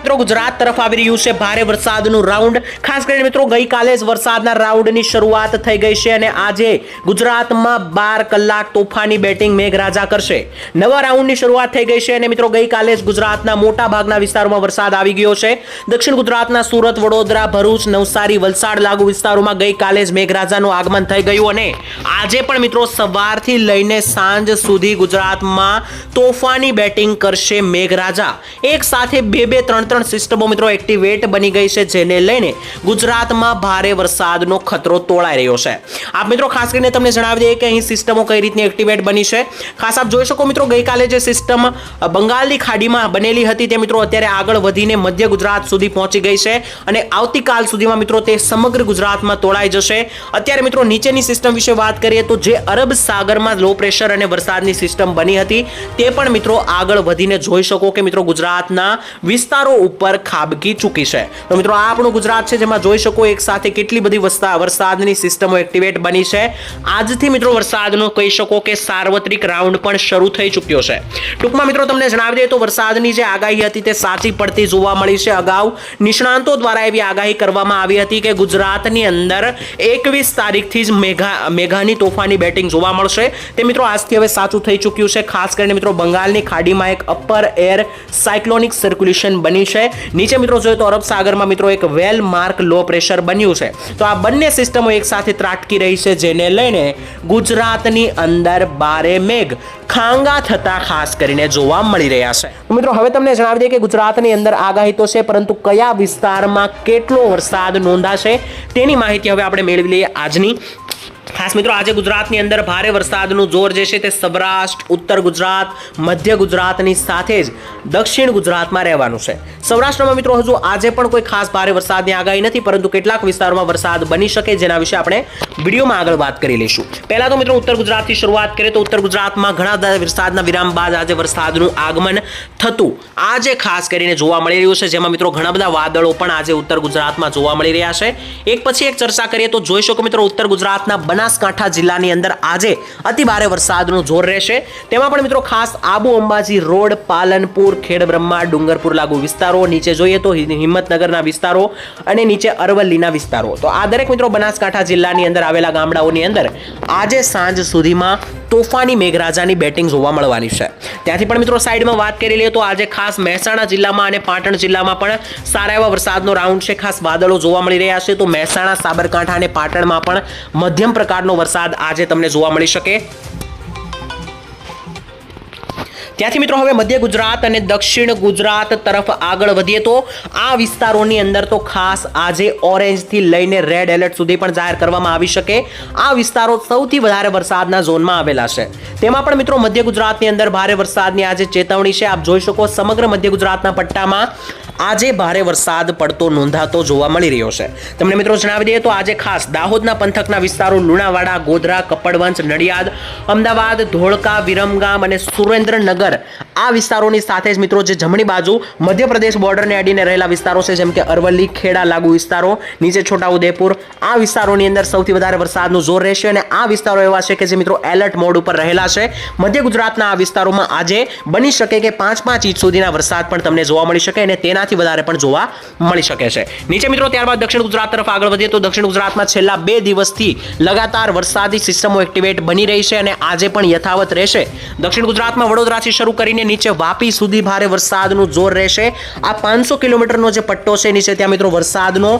મિત્રો, ગુજરાત તરફ આવી રહ્યું છે ભારે વરસાદનું રાઉન્ડ ખાસ કરીને મિત્રો, ગઈકાલે જ વરસાદના રાઉન્ડની શરૂઆત થઈ ગઈ છે અને આજે ગુજરાતમાં બાર કલાક તોફાની બેટિંગ મેઘરાજા કરશે. નવા રાઉન્ડની શરૂઆત થઈ ગઈ છે અને મિત્રો, ગઈકાલે જ ગુજરાતના મોટા ભાગના વિસ્તારોમાં વરસાદ આવી ગયો છે. દક્ષિણ ગુજરાતના સુરત, વડોદરા, ભરૂચ, નવસારી, વલસાડ લાગુ વિસ્તારોમાં ગઈકાલે જ મેઘરાજાનું આગમન થઈ ગયું અને આજે પણ મિત્રો, સવારથી લઈને સાંજ સુધી ગુજરાતમાં તોફાની બેટિંગ કરશે મેઘરાજા. એક સાથે બે બે ત્રણ ત્રણ સિસ્ટમો મિત્રો એક્ટિવેટ બની ગઈ છે, જેને લઈને ગુજરાતમાં ભારે વરસાદનો ખતરો તોળાઈ રહ્યો છે. આપ મિત્રો ખાસ કરીને તમને જણાવી દઈએ કે અહીં સિસ્ટમો કઈ રીતની એક્ટિવેટ બની છે. ખાસ આપ જોઈ શકો મિત્રો ગઈકાલે જે સિસ્ટમ બંગાળની ખાડીમાં બનેલી હતી, તે મિત્રો અત્યારે આગળ વધીને મધ્ય ગુજરાત સુધી પહોંચી ગઈ છે અને આવતીકાલ સુધીમાં મિત્રો તે સમગ્ર ગુજરાતમાં તોળાઈ જશે. અત્યારે મિત્રો નીચેની સિસ્ટમ વિશે વાત કરીએ તો જે અરબ સાગરમાં લો પ્રેશર અને વરસાદની સિસ્ટમ બની હતી, તે પણ મિત્રો આગળ વધીને જોઈ શકો કે મિત્રો ગુજરાતના વિસ્તારો ઉપર ખાબકી ચૂકી છે. તો મિત્રો, આ આપણું ગુજરાત છે, જેમાં જોઈ શકો એક સાથે કેટલી બધી વસ્તા, વરસાદની સિસ્ટમો એક્ટિવેટ બની છે. આજથી મિત્રો, વરસાદનો કહી શકો કે સાર્વત્રિક રાઉન્ડ પણ શરૂ થઈ ચૂક્યો છે. ટૂંકમાં મિત્રો, તમને જણાવી દઈએ તો વરસાદની જે આગાહી હતી તે સાચી પડતી જોવા મળી છે. અગાઉ નિષ્ણાંતો દ્વારા એવી આગાહી કરવામાં આવી હતી કે ગુજરાતની અંદર એકવીસ તારીખથી જ મેઘા, મેઘાની તોફાની બેટિંગ જોવા મળશે. તે મિત્રો, આજથી હવે સાચું થઈ ચૂક્યું છે. ખાસ કરીને મિત્રો, બંગાળની ખાડીમાં એક અપર એર સાયક્લોનિક સર્ક્યુલેશન બની છે. નીચે મિત્રો જોઈએ તો અરબ સાગરમાં મિત્રો એક વેલ માર્ક લો પ્રેશર બન્યું છે. તો આ બંને સિસ્ટમો એક સાથે ત્રાટકી રહી છે, જેને લઈને ગુજરાતની અંદર બારે મેઘ ખાંગા થતા ખાસ કરીને જોવા મળી રહ્યા છે. મિત્રો, હવે તમને જણાવી દઈએ કે ગુજરાતની અંદર આગાહી તો છે, પરંતુ કયા વિસ્તારમાં કેટલો વરસાદ નોંધાશે તેની માહિતી હવે આપણે મેળવી લઈએ આજની ખાસ મિત્રો, આજે ગુજરાતની અંદર ભારે વરસાદનું જોર જે છે તે સૌરાષ્ટ્ર, ઉત્તર ગુજરાત, મધ્ય ગુજરાતની સાથે જ દક્ષિણ ગુજરાતમાં રહેવાનું છે. સૌરાષ્ટ્રમાં મિત્રો, હજુ આજે પણ કોઈ ખાસ ભારે વરસાદની આગાહી નથી, પરંતુ કેટલાક વિસ્તારોમાં વરસાદ બની શકે જેના વિશે આપણે વિડીયોમાં આગળ વાત કરી લઈશું. પહેલાં તો મિત્રો, ઉત્તર ગુજરાતથી શરૂઆત કરીએ તો ઉત્તર ગુજરાતમાં ઘણા વરસાદના વિરામ બાદ આજે વરસાદનું આગમન થતું. આજે ખાસ કરીને જોવા મળી રહ્યું છે, જેમાં મિત્રો, ઘણા બધા વાદળો પણ આજે ઉત્તર ગુજરાતમાં જોવા મળી રહ્યા છે. એક પછી એક ચર્ચા કરીએ તો જોઈ શકો મિત્રો, ઉત્તર ગુજરાતના બનાસકાંઠા જિલ્લાની અંદર આજે અતિ ભારે વરસાદનું જોર રહેશે. તેમાં પણ મિત્રો ખાસ આબુ અંબાજી રોડ, પાલનપુર, ખેડબ્રહ્મા, ડુંગરપુર લાગુ વિસ્તારો, નીચે જોઈએ તો હિંમતનગરના વિસ્તારો અને નીચે અરવલ્લીના વિસ્તારો. તો આ દરેક મિત્રો બનાસકાંઠા જિલ્લાની અંદર આવેલા ગામડાઓની અંદર આજે સાંજ સુધીમાં તોફાની મેઘરાજાની બેટિંગ જોવા મળવાની છે. ત્યાંથી પણ મિત્રો સાઈડમાં વાત કરી લઈએ તો આજે ખાસ મહેસાણા જિલ્લામાં અને પાટણ જિલ્લામાં પણ સારા એવા વરસાદનો રાઉન્ડ છે. ખાસ વાદળો જોવા મળી રહ્યા છે તો મહેસાણા, સાબરકાંઠા અને પાટણમાં પણ મધ્યમ પ્રકારનો વરસાદ આજે તમને જોવા મળી શકે. ત્યાંથી મિત્રો હવે મધ્ય ગુજરાત અને દક્ષિણ ગુજરાત તરફ આગળ વધીએ તો આ વિસ્તારોની અંદર તો ખાસ આજે ઓરેન્જથી લઈને રેડ એલર્ટ સુધી પણ જાહેર કરવામાં આવી શકે. આ વિસ્તારો સૌથી વધારે વરસાદના ઝોનમાં આવેલા છે. તેમાં પણ મિત્રો મધ્ય ગુજરાતની અંદર ભારે વરસાદની આજે ચેતવણી છે. આપ જોઈ શકો સમગ્ર મધ્ય ગુજરાતના પટ્ટામાં આજે ભારે વરસાદ પડતો નોંધાતો જોવા મળી રહ્યો છે. તમને મિત્રો જણાવી દઈએ તો આજે ખાસ દાહોદના પંથકના વિસ્તારો લુણાવાડા, ગોધરા કપડવંશ નડિયાદ, અમદાવાદ, ધોળકા, વિરમગામ અને સુરેન્દ્રનગર આ વિસ્તારોની સાથે જ મિત્રો જે જમણી બાજુ મધ્યપ્રદેશ બોર્ડરને અડીને રહેલા વિસ્તારો છે, જેમ કે અરવલ્લી, ખેડા, લાગુ વિસ્તારો, નીચે છોટાઉદેપુર, આ વિસ્તારોની અંદર સૌથી વધારે વરસાદનું જોર રહેશે અને આ વિસ્તારો એવા છે કે જે મિત્રો એલર્ટ મોડ ઉપર રહેલા છે. મધ્ય ગુજરાતના આ વિસ્તારોમાં આજે બની શકે કે પાંચ પાંચ ઇંચ સુધીના વરસાદ પણ તમને જોવા મળી શકે અને તેનાથી વધારે પણ જોવા મળી શકે છે. નીચે મિત્રો ત્યારબાદ દક્ષિણ ગુજરાત તરફ આગળ વધીએ તો દક્ષિણ ગુજરાતમાં છેલ્લા બે દિવસથી લગાતાર વરસાદી સિસ્ટમો એક્ટિવેટ બની રહી છે અને આજે પણ યથાવત રહેશે. દક્ષિણ ગુજરાતમાં વડોદરાથી શરૂ કરીને નીચે વાપી સુધી ભારે વરસાદનું જોર રહેશે. આ પાંચસો કિલોમીટરનો જે પટ્ટો છે નીચે ત્યાં મિત્રો વરસાદનો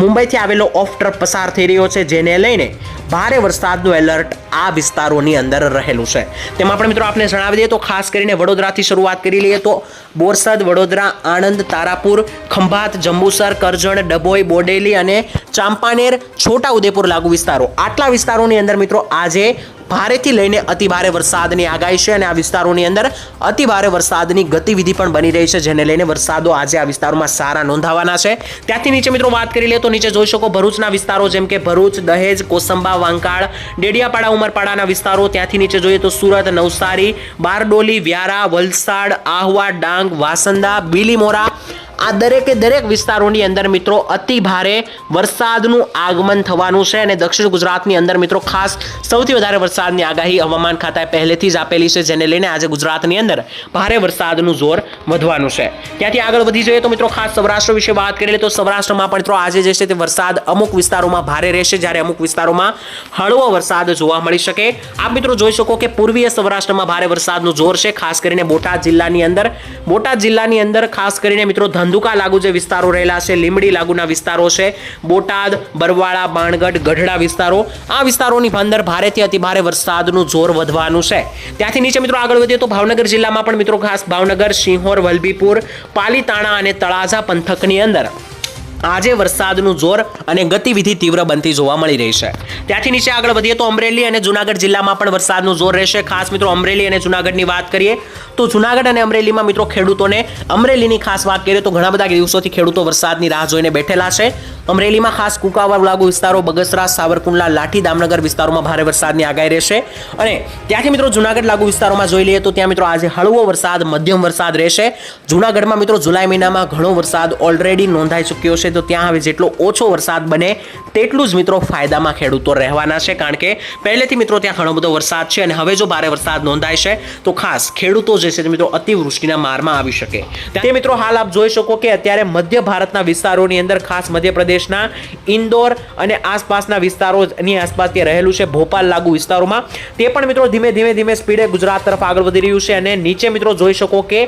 મુંબઈથી આવેલો ઓફ ટ્રપ પસાર થઈ રહ્યો છે, જેને લઈને ભારે વરસાદનું એલર્ટ આ વિસ્તારોની અંદર રહેલું છે. તેમાં પણ મિત્રો આપને જણાવી દઈએ તો ખાસ કરીને વડોદરાથી શરૂઆત કરી લઈએ તો બોરસદ, વડોદરા, આણંદ, તારાપુર, ખંભાત, જંબુસર, કરજણ, ડભોઈ, બોડેલી અને ચાંપાનેર, છોટાઉદેપુર લાગુ વિસ્તારો. આટલા વિસ્તારોની અંદર મિત્રો આજે ભારેથી લઈને અતિભારે વરસાદની આગાહી છે અને આ વિસ્તારોની અંદર અતિભારે વરસાદની ગતિવિધિ પણ બની રહી છે, જેને લઈને વરસાદો આજે આ વિસ્તારોમાં સારા નોંધાવાના છે. ત્યાંથી નીચે મિત્રો વાત કરી લે તો નીચે જોઈ શકો ભરૂચના વિસ્તારો જેમ કે ભરૂચ, દહેજ, કોસંબા વાંકાળ. ડેડિયાપાડા, ઉમરપાડાના વિસ્તારો ત્યાંથી નીચે જોઈએ તો સુરત, નવસારી, બારડોલી, વ્યારા, વલસાડ, આહવા, ડાંગ, વાસંદા, બીલીમોરા આ દરેકે દરેક વિસ્તારોની અંદર મિત્રો અતિ ભારે વરસાદનું આગમન થવાનું છે અને દક્ષિણ ગુજરાતની અંદર મિત્રો ખાસ સૌથી વધારે વરસાદની આગાહી હવામાન ખાતાએ પહેલેથી જ આપેલી છે, જેને લઈને આજે ગુજરાતની અંદર ભારે વરસાદનું જોર વધવાનું છે. ત્યાંથી આગળ વધી જોઈએ તો મિત્રો ખાસ સૌરાષ્ટ્ર વિશે વાત કરી લઈએ તો સૌરાષ્ટ્રમાં પણ મિત્રો આજે જે છે તે વરસાદ અમુક વિસ્તારોમાં ભારે રહેશે, જ્યારે અમુક વિસ્તારોમાં હળવો વરસાદ જોવા મળી શકે. આપ મિત્રો જોઈ શકો કે પૂર્વીય સૌરાષ્ટ્રમાં ભારે વરસાદનું જોર છે, ખાસ કરીને બોટાદ જિલ્લાની અંદર. બોટાદ જિલ્લાની અંદર ખાસ કરીને મિત્રો ધંધુકા લાગુ જે વિસ્તારો રહેલા છે લીમડી લાગુના વિસ્તારો છે, બોટાદ, બરવાળા, બાણગઢ, ગઢડા વિસ્તારો, આ વિસ્તારોની અંદર ભારેથી અતિ ભારે વરસાદનું જોર વધવાનું છે. ત્યાંથી નીચે મિત્રો આગળ વધીએ તો ભાવનગર જિલ્લામાં પણ મિત્રો ખાસ ભાવનગર સિંહોર વલભીપુર, પાલીતાણા અને તળાજા પંથકની અંદર આજે વરસાદનું જોર અને ગતિવિધિ તીવ્ર બનતી જોવા મળી રહી છે. ત્યાંથી નીચે આગળ વધીએ તો અમરેલી અને જુનાગઢ જિલ્લામાં પણ વરસાદનું જોર રહેશે. ખાસ મિત્રો, અમરેલી અને જુનાગઢની વાત કરીએ તો જુનાગઢ અને અમરેલીમાં મિત્રો ખેડૂતોને અમરેલીની ખાસ વાત કરીએ તો ઘણા બધા દિવસોથી ખેડૂતો વરસાદની રાહ જોઈને બેઠેલા છે. અમરેલીમાં ખાસ કુકાવા લાગુ વિસ્તારો, બગસરા, સાવરકુંડલા, લાઠી દામનગર વિસ્તારોમાં ભારે વરસાદની આગાહી રહેશે. અને ત્યાંથી મિત્રો જુનાગઢ લાગુ વિસ્તારોમાં જોઈ લઈએ તો ત્યાં મિત્રો આજે હળવો વરસાદ, મધ્યમ વરસાદ રહેશે. જુનાગઢમાં મિત્રો જુલાઈ મહિનામાં ઘણો વરસાદ ઓલરેડી નોંધાઈ ચૂક્યો છે. તો ત્યાં હવે જેટલો ઓછો વરસાદ બને તેટલું જ મિત્રો ફાયદામાં ખેડૂતો રહેવાના છે, કારણ કે પહેલેથી મિત્રો ત્યાં ઘણો બધો વરસાદ છે અને હવે જો ભારે વરસાદ નોંધાય છે, તો ખાસ ખેડૂતો જે છે મિત્રો અતિવૃષ્ટિના મારમાં આવી શકે. તે મિત્રો હાલ આપ જોઈ શકો કે અત્યારે મધ્ય ભારતના વિસ્તારોની અંદર ખાસ મધ્યપ્રદેશના ઇન્દોર અને આસપાસના વિસ્તારોની આસપાસ ત્યાં રહેલું છે, ભોપાલ લાગુ વિસ્તારોમાં. તે પણ મિત્રો ધીમે ધીમે ધીમે સ્પીડે ગુજરાત તરફ આગળ વધી રહ્યું છે અને નીચે મિત્રો જોઈ શકો કે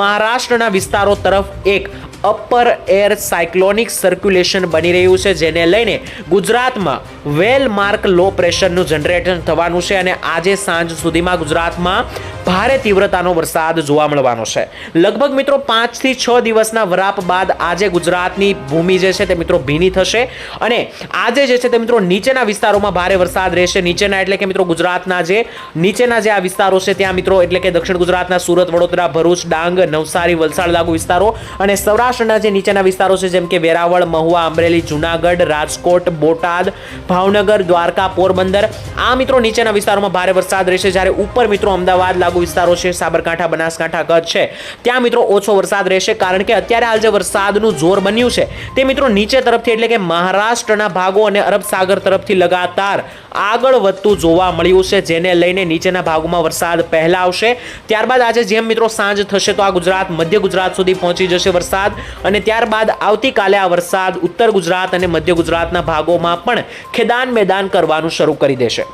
મહારાષ્ટ્રના વિસ્તારો તરફ એક અપર એર સાયક્લોનિક સર્ક્યુલેશન બની રહ્યું છે, જેને લઈને ગુજરાતમાં વેલ માર્ક લો પ્રેશરનું જનરેશન થવાનું છે અને આજે સાંજ સુધીમાં ગુજરાતમાં ભારે તીવ્રતાનો વરસાદ જોવા મળવાનો છે. લગભગ મિત્રો પાંચથી છ દિવસના વરાપ બાદ આજે ગુજરાતની ભૂમિ જે છે તે મિત્રો ભીની થશે અને આજે જે છે તે મિત્રો નીચેના વિસ્તારોમાં ભારે વરસાદ રહેશે. નીચેના એટલે કે મિત્રો ગુજરાતના જે નીચેના જે આ વિસ્તારો છે, ત્યાં મિત્રો એટલે કે દક્ષિણ ગુજરાતના સુરત, વડોદરા, ભરૂચ, ડાંગ, નવસારી, વલસાડ લાગુ વિસ્તારો અને સૌરાષ્ટ્રના જે નીચેના વિસ્તારો છે, જેમ કે વેરાવળ, મહુવા, અમરેલી, જુનાગઢ, રાજકોટ, બોટાદ, ભાવનગર, દ્વારકા, પોરબંદર, આ મિત્રો નીચેના વિસ્તારોમાં ભારે વરસાદ રહેશે. જ્યારે ઉપર મિત્રો અમદાવાદ, લાગુ વિસ્તારો છે, સાબરકાંઠા, બનાસકાંઠા કચ્છ છે. ત્યાં મિત્રો ઓછો વરસાદ રહેશે, કારણ કે અત્યારે હાલ જે વરસાદનું જોર બન્યું છે, તે મિત્રો નીચે તરફથી એટલે કે મહારાષ્ટ્રના ભાગો અને અરબ સાગર તરફથી લગાતાર આગળ વધતું જોવા મળ્યું છે, જેને લઈને નીચેના ભાગોમાં વરસાદ પહેલા આવશે ત્યારબાદ આજે જેમ મિત્રો સાંજ થશે, તો આ ગુજરાત, મધ્ય ગુજરાત સુધી પહોંચી જશે વરસાદ. અને ત્યારબાદ આવતીકાલે આ વરસાદ ઉત્તર ગુજરાત અને મધ્ય ગુજરાતના ભાગોમાં પણ ખેદાન મેદાન કરવાનું શરૂ કરી દેશે.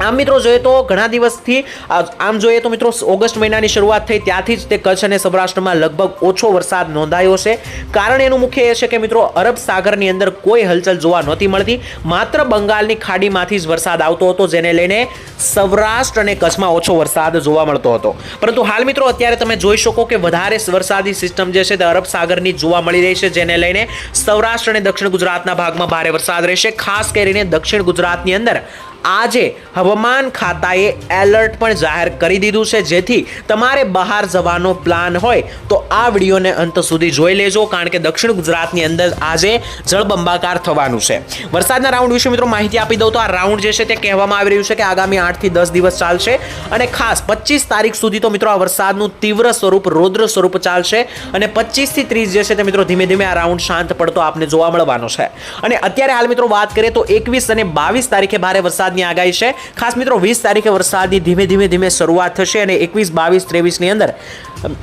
આમ મિત્રો જોઈએ તો ઘણા દિવસથી આમ જોઈએ તો મિત્રો ઓગસ્ટ મહિનાની શરૂઆત થઈ, ત્યાંથી જ તે કચ્છ અને સૌરાષ્ટ્રમાં લગભગ ઓછો વરસાદ નોંધાયો છે. કારણ એનું મુખ્ય એ છે કે મિત્રો અરબ સાગરની અંદર કોઈ હલચલ જોવા નહોતી મળતી. માત્ર બંગાળની ખાડીમાંથી જ વરસાદ આવતો હતો, જેને લઈને સૌરાષ્ટ્ર અને કચ્છમાં ઓછો વરસાદ જોવા મળતો હતો. પરંતુ હાલ મિત્રો અત્યારે તમે જોઈ શકો કે વધારે વરસાદી સિસ્ટમ જે છે તે અરબ સાગરની જોવા મળી રહી છે, જેને લઈને સૌરાષ્ટ્ર અને દક્ષિણ ગુજરાતના ભાગમાં ભારે વરસાદ રહેશે. ખાસ કરીને દક્ષિણ ગુજરાતની અંદર આજે હવામાન ખાતાએ એલર્ટ પણ જાહેર કરી દીધું છે. જેથી તમારે બહાર જવાનો પ્લાન હોય તો આ વિડીયોને અંત સુધી જોઈ લેજો, કારણ કે દક્ષિણ ગુજરાતની અંદર આજે જળબંબાકાર થવાનું છે. વરસાદના રાઉન્ડ વિશે મિત્રો માહિતી આપી દઉં તો આ રાઉન્ડ જે છે તે કહેવામાં આવી રહ્યું છે કે આગામી આઠથી દસ દિવસ ચાલશે અને ખાસ પચીસ તારીખ સુધી તો મિત્રો આ વરસાદનું તીવ્ર સ્વરૂપ, રૌદ્ર સ્વરૂપ ચાલશે અને પચીસથી ત્રીસ જે છે તે મિત્રો ધીમે ધીમે આ રાઉન્ડ શાંત પડતો આપને જોવા મળવાનો છે. અને અત્યારે હાલ મિત્રો વાત કરીએ તો એકવીસ અને બાવીસ તારીખે ભારે વરસાદની આગાહી છે. ખાસ મિત્રો, વીસ તારીખે વરસાદની ધીમે ધીમે ધીમે શરૂઆત થશે અને એકવીસ, બાવીસ, ત્રેવીસની અંદર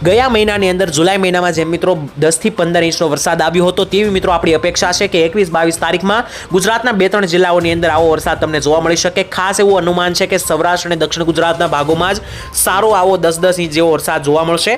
ગયા મહિનાની અંદર, જુલાઈ મહિનામાં જેમ મિત્રો દસથી પંદર ઇંચનો વરસાદ આવ્યો હતો, તેવી મિત્રો આપણી અપેક્ષા છે કે એકવીસ, બાવીસ તારીખમાં ગુજરાતના બે ત્રણ જિલ્લાઓની અંદર આવો વરસાદ તમને જોવા મળી શકે. ખાસ એવું અનુમાન છે કે સૌરાષ્ટ્ર અને દક્ષિણ ગુજરાતના ભાગોમાં જ સારો આવો દસ દસ ઇંચ જેવો વરસાદ જોવા મળશે.